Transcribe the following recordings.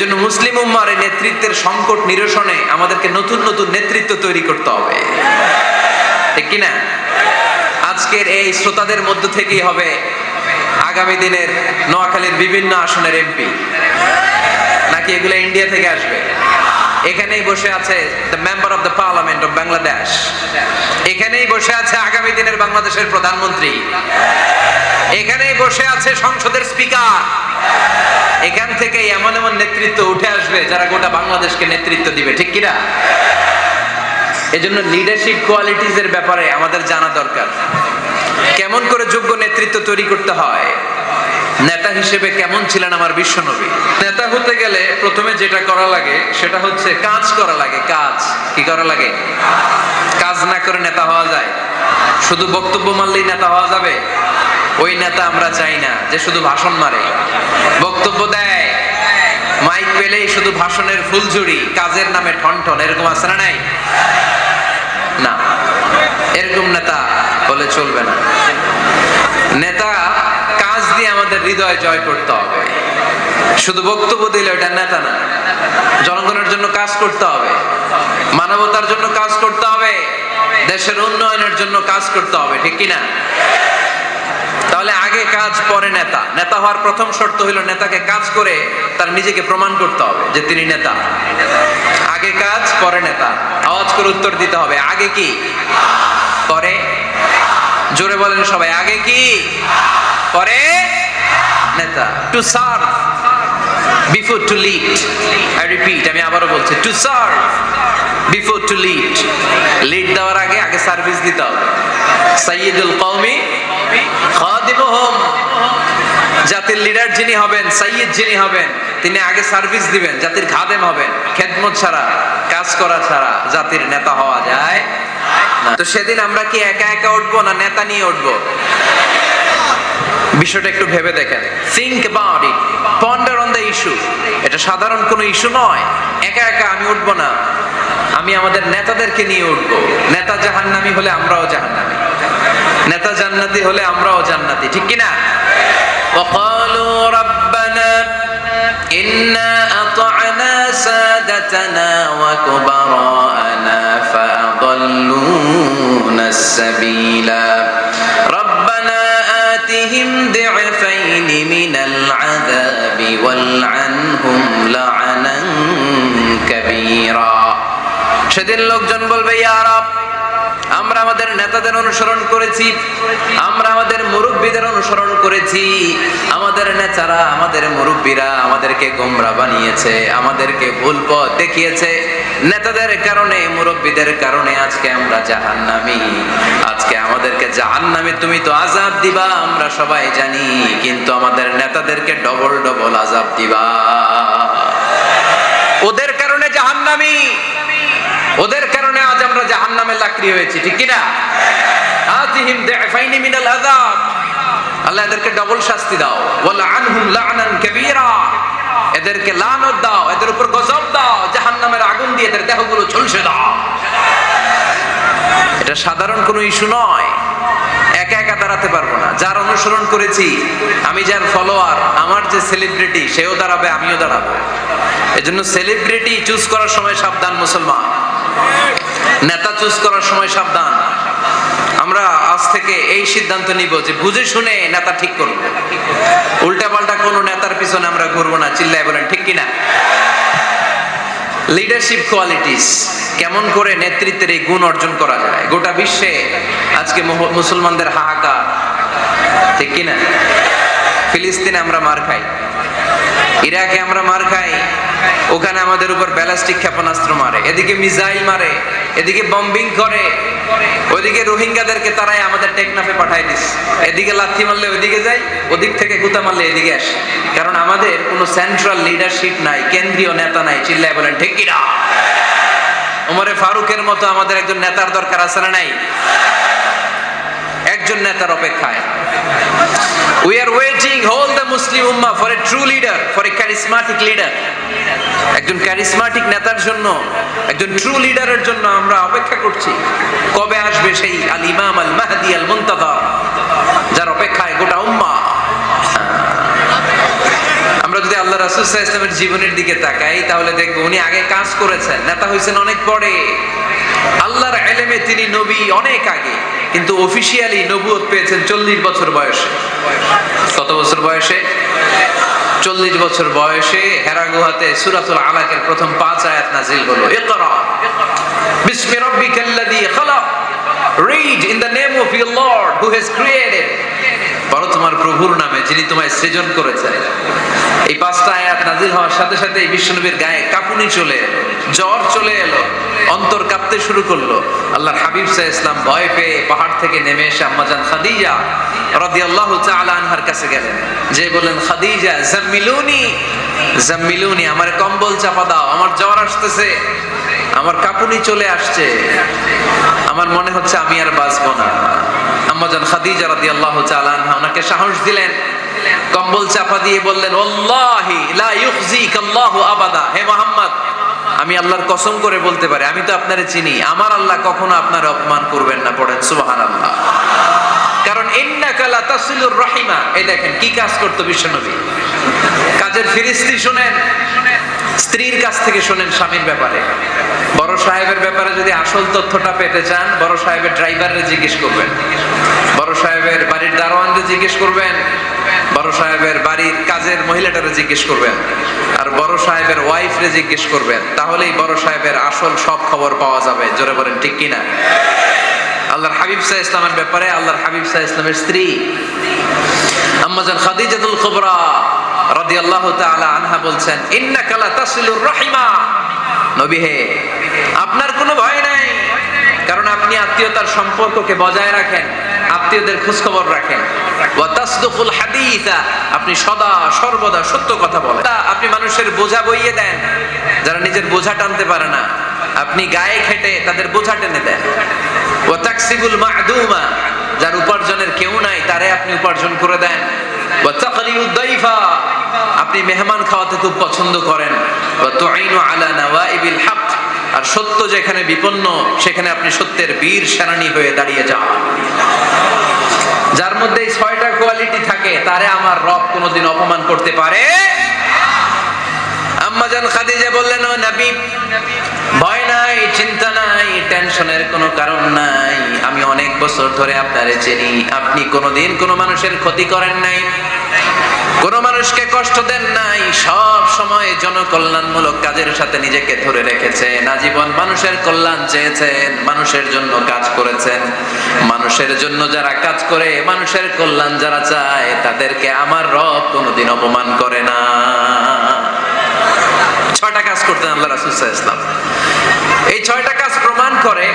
এজন্য মুসলিম উম্মার এই নেতৃত্বের সংকট নিরসনে আমাদেরকে নতুন নতুন নেতৃত্ব তৈরি করতে হবে। ঠিক কিনা? আজকের এই শ্রোতাদের মধ্য থেকেই হবে আগামী দিনের নোয়াখালীর বিভিন্ন আসনের এমপি। নাকি এগুলো ইন্ডিয়া থেকে আসবে? এখানেই বসে আছে the member of the parliament of Bangladesh এখানেই বসে আছে আগামী দিনের বাংলাদেশের প্রধানমন্ত্রী। এখানেই বসে আছে সংসদের স্পিকার। এখান থেকে এমন এমন নেতৃত্ব উঠে আসবে যারা গোটা বাংলাদেশকে নেতৃত্ব দিবে, ঠিক কিনা? এজন্য লিডারশিপ কোয়ালিটিজ এর ব্যাপারে আমাদের জানা দরকার। কেমন করে যোগ্য নেতৃত্ব তৈরি করতে হয়? নেতা হিসেবে কেমন ছিলেন আমার বিশ্বনবী? নেতা হতে গেলে প্রথমে যেটা করা লাগে সেটা হচ্ছে কাজ করা লাগে, কাজ। কি করা লাগে? কাজ না করে নেতা হওয়া যায়। শুধু বক্তব্য মারলেই নেতা হওয়া যাবে? ওই নেতা আমরা চাই না, যে শুধু ভাষণ মারে। বক্তব্য দেয়, মাইক পেলেই শুধু ভাষণের ফুলঝুরি, কাজের নামে ঠনঠন, এরকম আছে না নাই? না, এরকম নেতা বলে চলবে না। নেতা, কাজ দিয়ে আমাদের হৃদয় জয় করতে হবে। শুধু বক্তব্য দিলে ওটা নেতা না, জনগণের জন্য কাজ করতে হবে। মানবতার জন্য কাজ করতে হবে। দেশের উন্নয়নের জন্য কাজ করতে হবে, ঠিক কিনা তাহলে আগে কাজ পরে নেতা। নেতা হওয়ার প্রথম শর্ত হলো নেতাকে কাজ করে তার নিজেকে প্রমাণ করতে হবে যে তিনি নেতা। আগে কাজ, পরে নেতা। আওয়াজ করে উত্তর দিতে হবে, আগে কি? পরে? জোরে বলেন সবাই, আগে কি? পরে? নেতা। To serve before to lead I repeat আমি আবারও বলছি to serve before to lead lead দেওয়ার আগে আগে সার্ভিস দিতে হবে। সাইয়্যিদুল কওমি খাদিমুহুম। জাতির লিডার যিনি হবেন, সাইয়্যিদ যিনি হবেন, তিনি আগে সার্ভিস দিবেন, জাতির খাদেম হবেন। খেদমত ছাড়া, কাজ করা ছাড়া জাতির নেতা হওয়া যায় তো সেদিন আমরা কি একা একা উঠবো না নেতা নিয়ে উঠবো? বিষয়টা একটু ভেবে দেখেন। Think about it ponder on the issue এটা সাধারণ কোনো ইস্যু নয়। একা একা আমি উঠবো না। আমি আমাদের নেতাদেরকে নিয়ে উঠবো। নেতা জাহান্নামি হলে আমরাও জাহান্নামি। নেতা জান্নাতি হলে আমরাও জান্নাতি ঠিক কি না وقالوا ربنا إنا أطعنا سادتنا وكبراءنا فأضلونا السبيلا ربنا آتهم ضعفين من العذاب والعنهم لعنا كبيرا সেদিন লোকজন বলবে ইয়ারাব আমরা আমাদের নেতাদের অনুসরণ করেছি, আমরা আমাদের মুরব্বীদের অনুসরণ করেছি, আমাদের নেতারা আমাদের মুরব্বীরা আমাদেরকে গোমরা বানিয়েছে, আমাদেরকে ভুল পথ দেখিয়েছে। নেতাদের কারণে, মুরব্বীদের কারণে আজকে আমরা জাহান্নামি। আজকে আমাদেরকে জাহান্নামি তুমি তো আজাব দিবা, আমরা সবাই জানি, কিন্তু আমাদের নেতাদেরকে ডবল ডবল আজাব দিবা। ওদের কারণে জাহান্নামি। ওদের আমরা জাহান্নামের লাকড়ি হয়েছি, ঠিক কি না আতিহিম মিনাল আযাব। আল্লাহ এদেরকে ডবল শাস্তি দাও। ওয়ালা আনহুম কাবীরা। এদেরকে লানত দাও, এদের উপর গজব দাও, জাহান্নামের আগুন দিয়ে এদের দেহগুলো ঝলসে দাও। এটা সাধারণ কোনো ইস্যু নয়। একা একা দাঁড়াতে পারব না। যার অনুসরণ করেছি, আমি যার ফলোয়ার, আমার যে সেলিব্রিটি সেও দাঁড়াবে, আমিও দাঁড়াবো। এজন্য সেলিব্রিটি চুজ করার সময় সাবধান মুসলমান। চুজ করার সময় সাবধান। আমরা আজ থেকে এই সিদ্ধান্ত নিব যে বুঝে শুনে নেতা ঠিক করব। উল্টা পাল্টা কোন নেতার পিছনে আমরা ঘুরবো না, চিল্লায় বলেন, ঠিক কিনা? লিডারশিপ কোয়ালিটিস কেমন করে নেতৃত্বের এই গুণ অর্জন করা যায়? গোটা বিশ্বে আজকে মুসলমানদের হাহাকার, ঠিক কিনা? ফিলিস্তিনে আমরা মার খাই। ইরাকে আমরা মার খাই। ওখানে আমাদের উপর ব্যালাস্টিক ক্ষেপণাস্ত্র মারে, এদিকে মিসাইল মারে, এদিকে বম্বিং করে। ওইদিকে রোহিঙ্গাদেরকে তারাই আমাদের টেকনাফে পাঠায় দিস। এদিকে লাথি মারলে ওইদিকে যাই, ওদিক থেকে গুতা মারলে এদিকে আসে। কারণ আমাদের কোনো সেন্ট্রাল লিডারশিপ নাই, কেন্দ্রীয় নেতা নাই, চিল্লায় বলেন, ঠিক কিনা? ওমরে ফারুকের মতো আমাদের একজন নেতার দরকার আছে না নাই? একজন নেতার অপেক্ষায়। We are waiting all the Muslim Ummah for a true leader, for a charismatic leader. একজন ক্যারিসমাটিক নেতার জন্য একজন ট্রু লিডারের জন্য আমরা অপেক্ষা করছি। কবে আসবে সেই আল ইমাম আল মাহদি আল মুনতাদা যার অপেক্ষায় গোটা উম্মাহ? আমরা যদি আল্লাহ রাসুল ইসলামের জীবনের দিকে তাকাই তাহলে দেখব উনি আগে কাজ করেছেন নেতা হয়েছেন অনেক পরে। আল্লাহর এলেমে তিনি নবী অনেক আগে। কিন্তু অফিসিয়ালি নবুয়ত পেয়েছেন চল্লিশ বছর বয়সে। কত বছর বয়সে? চল্লিশ বছর বয়সে হেরা গুহাতে সুরাতুল আলাকের প্রথম পাঁচ আয়াত নাজিল হলো। ইকরা। বিসমি রাব্বিকাল্লাযী খালাক। Read in the name of your lord who has created পড়ো তোমার প্রভুর নামে, যিনি তোমায় সৃজন করেছেন। এই পাঁচটা আয়াত নাজিল হওয়ার সাথে সাথে এই বিশ্বনবীর গায়ে কাঁপুনি চলে জ্বর চলে এলো, অন্তর কাঁপতে শুরু করল। আল্লাহর হাবিব সাহ ইসলাম ভয় পেয়ে পাহাড় থেকে নেমে এসে আম্মাজান খাদিজা রাদিয়াল্লাহু তাআলা আনহার কাছে গেলেন। যে বলেন খাদিজা, জাম্মিলুনি জাম্মিলুনি, আমার কম্বল চাপা দাও, আমার জ্বর আসতেছে, আমার কাঁপুনি চলে আসছে। আমার মনে হচ্ছে আমি আর বাঁচবো না। আম্মাজান খাদিজা রাদিয়াল্লাহু তাআলা আনহা, ওনাকে সাহস দিলেন। কম্বল চাপা দিয়ে বললেন, আল্লাহি লা ইউখজিক আল্লাহু আবাদা। হে মুহাম্মদ, আমি আল্লাহর কসম করে বলতে পারি, আমি তো আপনারে চিনি। আমার আল্লাহ কখনো আপনার অপমান করবেন না, পড়েন সুবহানাল্লাহ। কি কাজ করতো কাজের শুনেন, স্ত্রীর কাছ থেকে স্বামীর ব্যাপারে। বড় সাহেবের ব্যাপারে যদি আসল তথ্যটা পেতে চান, বড় সাহেবের জিজ্ঞেস করবেন। বড় সাহেবের বাড়ির জিজ্ঞেস করবেন। বড় সাহেবের বাড়ির কাজের মহিলাটারে জিজ্ঞেস করবেন। আর বড় সাহেবের ওয়াইফরে জিজ্ঞেস করবেন। তাহলেই বড় সাহেবের আসল সব খবর পাওয়া যাবে। জোরে বলেন, ঠিক কিনা? আল্লাহর হাবিব সাহ ইসলামের ব্যাপারে, আল্লাহর হাবিব সাহ ইসলামের স্ত্রী আম্মাজান খাদিজাতুল তাআলা আনহা বলছেন তাসিলুর রাহিমা। নবী হে, আপনার কোনো ভয় নাই, কারণ আপনি আত্মীয়তার সম্পর্ককে বজায় রাখেন, আত্মীয়দের খোঁজ খবর রাখেন। ওয়া তাসদুকুল হাদিসা, আপনি সদা, সর্বদা সত্য কথা বলেন। আপনি মানুষের বোঝা বইয়ে দেন, যারা নিজের বোঝা টানতে পারে না। আপনি গায়ে খেটে তাদের বোঝা টেনে দেন। যার উপার্জনের কেউ নাই, তারে আপনি উপার্জন করে দেন। আপনি মেহমান খাওয়াতে খুব পছন্দ করেন। আর সত্য যেখানে বিপন্ন, সেখানে আপনি সত্যের বীর সেনানী হয়ে দাঁড়িয়ে যান। যার মধ্যে ছয়টা কোয়ালিটি থাকে, তারে আমার রব কোনোদিন অপমান করতে পারে। আম্মাজান খাদিজা বললেন, ও নবী, ভয় নাই, চিন্তা টেনশনের কোনো কারণ নাই। আমি অনেক বছর ধরে আপনারে চিনি। আপনি কোনোদিন কোনো মানুষের ক্ষতি করেন নাই। মানুষকে কষ্ট দেন নাই। সব সময় জনকল্যাণমূলক কাজের সাথে নিজেকে ধরে রেখেছেন। আজীবন মানুষের কল্যাণ চেয়েছেন। মানুষের জন্য কাজ করেছেন। মানুষের জন্য যারা কাজ করে, মানুষের কল্যাণ যারা চায়, তাদেরকে আমার রব কোনোদিন অপমান করে না। করতেন আল্লাহ রাসুল ইসলাম এই ছয়টা কাজ প্রমাণ করে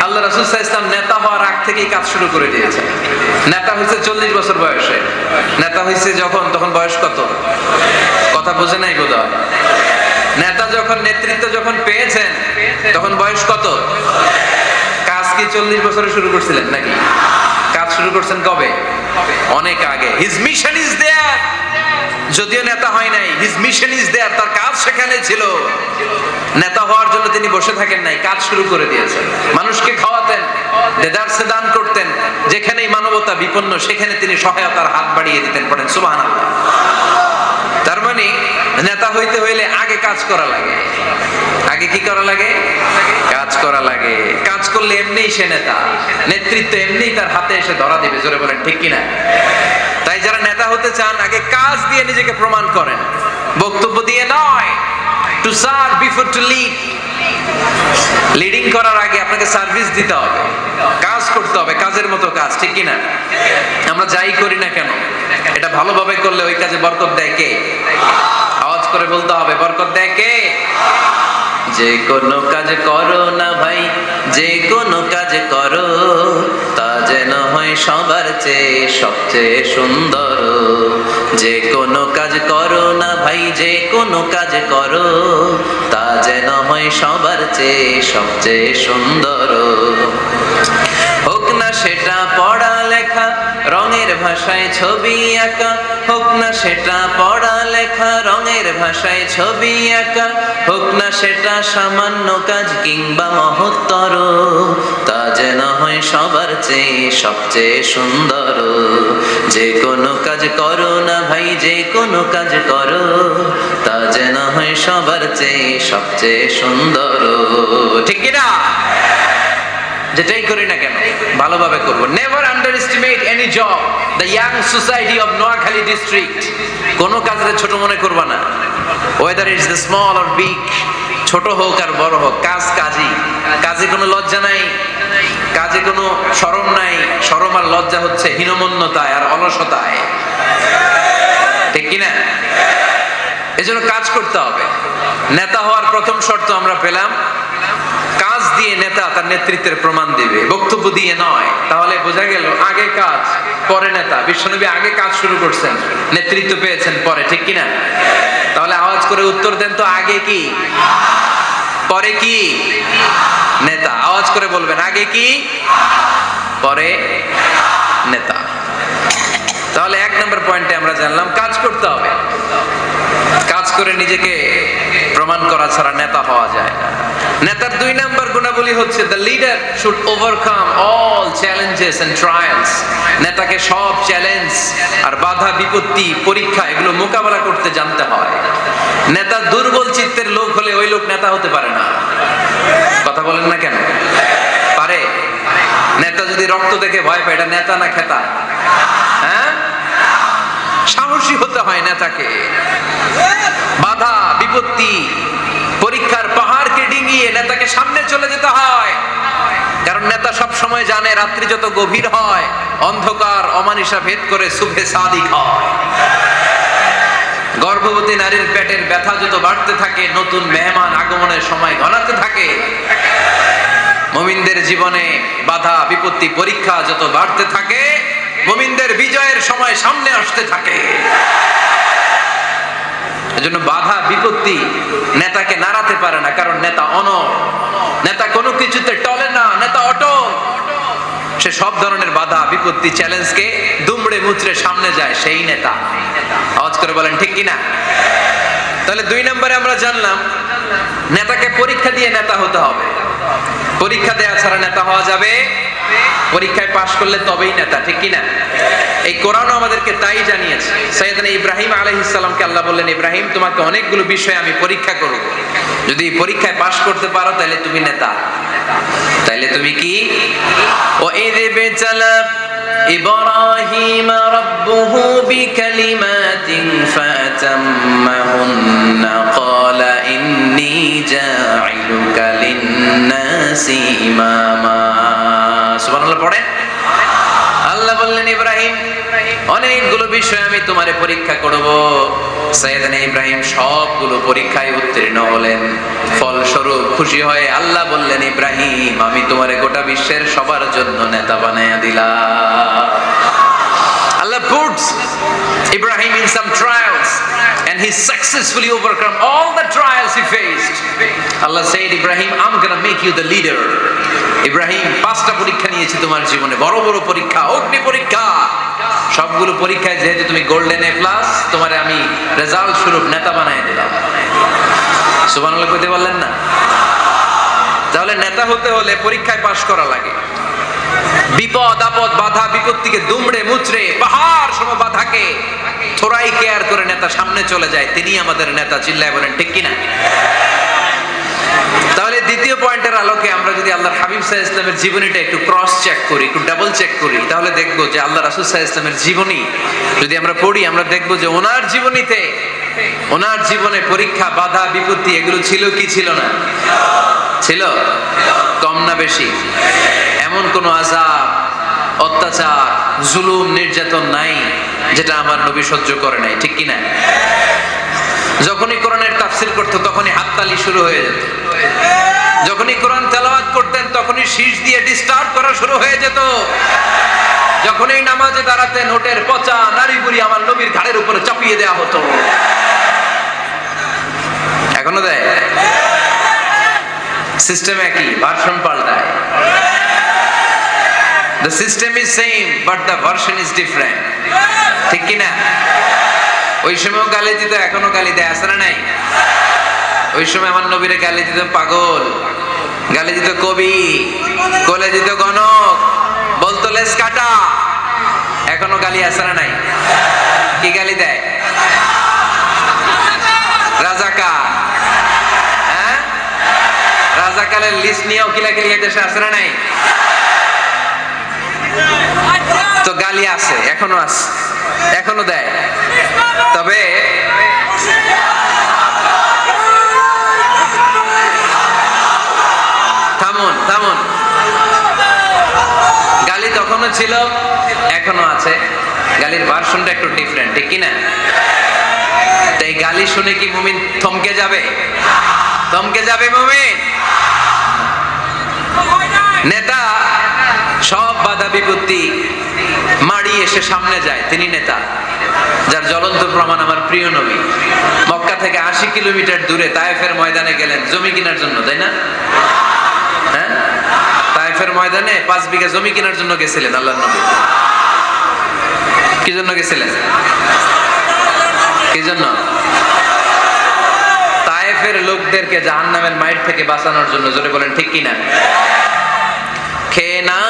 আল্লাহ রাসুল ইসলাম নেতা হওয়ার আগ থেকেই কাজ শুরু করে দিয়েছে নেতা হয়েছে চল্লিশ বছর বয়সে। নেতা হয়েছে যখন, তখন বয়স কত? কথা বোঝে নাই বোধ নেতা যখন নেতৃত্ব যখন পেয়েছেন, তখন বয়স কত? কাজ কি চল্লিশ বছরে শুরু করছিলেন নাকি? কাজ শুরু করছেন কবে? অনেক আগে। হিজ মিশন ইজ দেয়ার যদিও নেতা হয় নাই হিজ মিশন ইজ দেয়ার তার কাজ সেখানে ছিল। নেতা হওয়ার জন্য তিনি বসে থাকেন নাই, কাজ শুরু করে দিয়েছেন। মানুষকে খাওয়াতেন, দেদারসে দান করতেন, যেখানেই মানবতা বিপন্ন, সেখানে তিনি সহায়তার হাত বাড়িয়ে দিতেন পড়েন। সুবহানাল্লাহ। মানে নেতা হইতে হইলে আগে কাজ করা লাগে। আগে কি করা লাগে? কাজ করা লাগে। কাজ করলে এমনিই সে নেতা। নেতৃত্ব এমনিই তার হাতে এসে ধরা দিবে, জোরে বলেন, ঠিক কিনা? তাই যারা নেতা হতে চান, আগে কাজ দিয়ে নিজেকে প্রমাণ করেন। বক্তব্য দিয়ে নয়। To serve before to lead leading করার আগে আপনাকে সার্ভিস দিতে হবে। কাজ করতে হবে, কাজের মতো কাজ, ঠিক কিনা? আমরা যাই করি না কেন? এটা ভালোভাবে করলে ওই কাজে বরকত দেয় কে? আওয়াজ করে বলতে হবে, বরকত দেয় কে? যে কোনো কাজ করো না ভাই, যে কোনো কাজ করো, তা যেন হয় সবার চেয়ে সবচেয়ে সুন্দর। যে কোনো কাজ করো না ভাই, যে কোনো কাজ করো হয় সবার চেয়ে সবচেয়ে সুন্দর। হোক না সেটা পড়া লেখা রঙের ভাষায় ছবি আঁকা, হোক না সেটা পড়া লেখা রঙের ভাষায় ছবি আঁকা, হোক না সেটা সামান্য কাজ কিংবা মহত্তর, তা যেন হয় সবার চেয়ে সবচেয়ে সুন্দর। যে কোনো কাজ করো না ভাই, যে কোনো কাজ করো, তা যেন হয় সবার চেয়ে সবচেয়ে সুন্দর। ঠিক না যেটাই করি না কেন, ভালোভাবে করব। Never underestimate any job the young society of Noakhali district কোনো কাজে ছোট মনে করবা না। Whether is the small or big ছোট হোক আর বড় হোক, কাজ কাজই। কাজে কোনো লজ্জা নাই, কাজে কোনো শরম নাই। শরম আর লজ্জা হচ্ছে হীনমন্যতায় আর অলসতায়। ঠিক কিনা? এজন্য কাজ করতে হবে। নেতা হওয়ার প্রথম শর্ত আমরা পেলাম দিয়ে নেতা তার নেতৃত্বের প্রমাণ দিবে বক্তব্য দিয়ে নয়। তাহলে বোঝা গেল, আগে কাজ, পরে নেতা। বিশ্বনবী আগে কাজ শুরু করছেন, নেতৃত্ব পেয়েছেন পরে, ঠিক কিনা? তাহলে আওয়াজ করে উত্তর দেন তো, আগে কি? পরে কি? নেতা। আওয়াজ করে বলবেন, আগে কি? পরে নেতা। তাহলে এক নম্বর পয়েন্টে আমরা জানলাম, কাজ করতে হবে। কাজ করে নিজেকে প্রমাণ করা ছাড়া নেতা হওয়া যায় না। নেতার দুই নাম্বার গুণাবলী হচ্ছে the leader should overcome all challenges and trials নেতাকে সব চ্যালেঞ্জ আর বাধা বিপত্তি পরীক্ষা এগুলো মোকাবেলা করতে জানতে হয়। নেতা দুর্বল চিত্তের লোক হলে ওই লোক নেতা হতে পারে না। কথা বলেন না কেন? পারে। নেতা যদি রক্ত দেখে ভয় পায়, এটা নেতা না খেতা? হ্যাঁ? সাহসী হতে হয় নেতাকে। বাধা, বিপত্তি, পরীক্ষার পাহাড়কে ডিঙিয়ে নেতাকে সামনে চলে যেতে হয়। কারণ নেতা সব সময় জানে, রাত্রি যত গভীর হয়, অন্ধকার অমানিসা ভেদ করে সুখে সাদিক হয়। গর্ভবতী নারীর পেটের ব্যথা যত বাড়তে থাকে, নতুন মেহমান আগমনের সময় ঘনাতে থাকে। মুমিনদের জীবনে বাধা, বিপত্তি, পরীক্ষা যত বাড়তে থাকে, মুমিনদের বিজয়ের সময় সামনে আসতে থাকে। এজন্য বাধা, বিপত্তি নেতাকে নাড়াতে পারে না, কারণ নেতা অন নেতা কোনো কিছুতে টলে না, নেতা অটল। সে সব ধরনের বাধা, বিপত্তি, চ্যালেঞ্জকে দুমড়ে মুচড়ে সামনে যায় সেই নেতা। আওয়াজ করে বলেন, ঠিক কি না তাহলে দুই নম্বরে আমরা জানলাম, নেতাকে পরীক্ষা দিয়ে নেতা হতে হবে। পরীক্ষা দেওয়া ছাড়া নেতা হওয়া যাবে পরীক্ষায় পাশ করলে তবেই নেতা ঠিক কিনা এই কোরআনও আমাদেরকে তাই জানিয়েছে সৈয়দনা ইব্রাহিম আলহিসামকে আল্লাহ বললেন ইব্রাহিম তোমাকে অনেকগুলো বিষয় আমি পরীক্ষা করব যদি এই পরীক্ষায় পাশ করতে পারো তাহলে তুমি নেতা তাহলে তুমি কি ও এদে বেচালা إبراهيم ربه بكلمات فأتمهن قال إني جاعلك লিন্নাসি ইমামা সুবহানাল্লাহ, পড়ে? অনেকগুলো বিষয় আমি তোমারে পরীক্ষা করব। সাইয়েদানা ইব্রাহিম সবগুলো পরীক্ষায় উত্তীর্ণ হলেন। ফলস্বরূপ খুশি হয়ে আল্লাহ বললেন, ইব্রাহিম, আমি তোমারে গোটা বিশ্বের সবার জন্য নেতা বানায়া দিলাম। Puts Ibrahim in some trials and he successfully overcome all the trials he faced. Allah said, Ibrahim, I'm gonna make you the leader. Ibrahim পাঁচটা পরীক্ষা নিয়েছি তোমার জীবনে বড় বড় পরীক্ষা অগ্নি পরীক্ষা সবগুলো পরীক্ষায় যেহেতু তুমি গোল্ডেন এ প্লাস তোমারে আমি রেজাল্ট স্বরূপ নেতা বানাই দিলাম সুবহানাল্লাহ কইতে বললেন না তাহলে নেতা হতে হলে পরীক্ষায় পাশ করা লাগে বিপদ, আপদ, বাধা, বিপত্তিকে দুমড়ে মুচড়ে, পাহাড় সম বাধাকে থোড়াই কেয়ার করে নেতা সামনে চলে যায়। তিনি আমাদের নেতা, চিল্লায় বলেন, ঠিক কিনা? তাহলে দ্বিতীয় পয়েন্টের আলোকে আমরা যদি আল্লাহর হাবিব সাহা ইসলামের জীবনীটা একটু ক্রস চেক করি, একটু ডাবল চেক করি, তাহলে দেখব যে আল্লাহ রাসুল সাহা ইসলামের জীবনী, যদি আমরা পড়ি, আমরা দেখব যে ওনার জীবনীতে, ওনার জীবনে পরীক্ষা, বাধা, বিপত্তি, এগুলো ছিল কি ছিল না? ছিল? কম না বেশি? এমন কোন আজাব অত্যাচার, জুলুম, নির্যাতন নাই যেটা আমার নবী সহ্য করে নাই, ঠিক কি না যখনই কোরআনের তাফসিল করতো তখনই হাততালি শুরু হয়ে যেত। যখনই কোরআন তেলাওয়াত করতেন তখনই শীষ দিয়ে ডিস্টার্ব করা শুরু হয়ে যেত। যখনই নামাজে দাঁড়াতেন নোটের পচা নারী বুড়ি আমার নবীর ঘাড়ের উপরে চাপিয়ে দেয়া হতো। এখনও দেয়? সিস্টেম একই ভার্সন পাল্টায়। The system is same but the version is different ঠিক কি না ওই সময় গালি দিত, এখনও গালি দেয়, আছে না নাই? ওই সময় আমার নবীরে গালি দিত, পাগল। গালি দিত কবি, কোলে দিত গণক, বলতো, লেস কাটা। এখনও গালি আছে না নাই? কি গালি দেয়? রাজাকা হ্যাঁ? রাজাকালের লিস্ট নিয়েও কিলাকিলি এই দেশে আছে না নাই? তো গালি আছে, এখনও আছে, এখনও দেয়। তবে থামুন থামুন। গালি তখনও ছিল, এখনও আছে। গালির ভার্সনটা একটু ডিফারেন্ট ঠিক কিনা? তাই গালি শুনে কি মুমিন থমকে যাবে? থমকে যাবে মুমিন? নেতা সব বাধা বিপত্তি মাড়ি এসে সামনে যায়, তিনি নেতা। যার জ্বলন্ত প্রমাণ আমার প্রিয় নবী। মক্কা থেকে আশি কিলোমিটার দূরে তায়েফের ময়দানে গেলেন, জমি কেনার জন্য, তাই না? হ্যাঁ? তায়েফের ময়দানে পাঁচ বিঘা জমি কেনার জন্য গেছিলেন আল্লাহ নবী। কি জন্য গেছিলেন? কি জন্য? তায়েফের লোকদেরকে জাহান্নামের মাইট থেকে বাঁচানোর জন্য, জোরে বলেন, ঠিক কিনা? খেয়ে না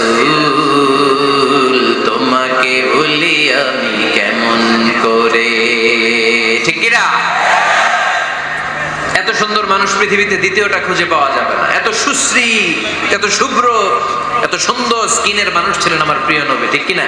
এরা তোমাকে ভুলি আমি কেমন করে? ঠিক কিনা? এত সুন্দর মানুষ পৃথিবীতে দ্বিতীয়টা খুঁজে পাওয়া যাবে না। এত সুশ্রী, এত শুভ্র, এত সুন্দর স্কিনের মানুষ ছিলেন আমার প্রিয় নবী, ঠিক কিনা?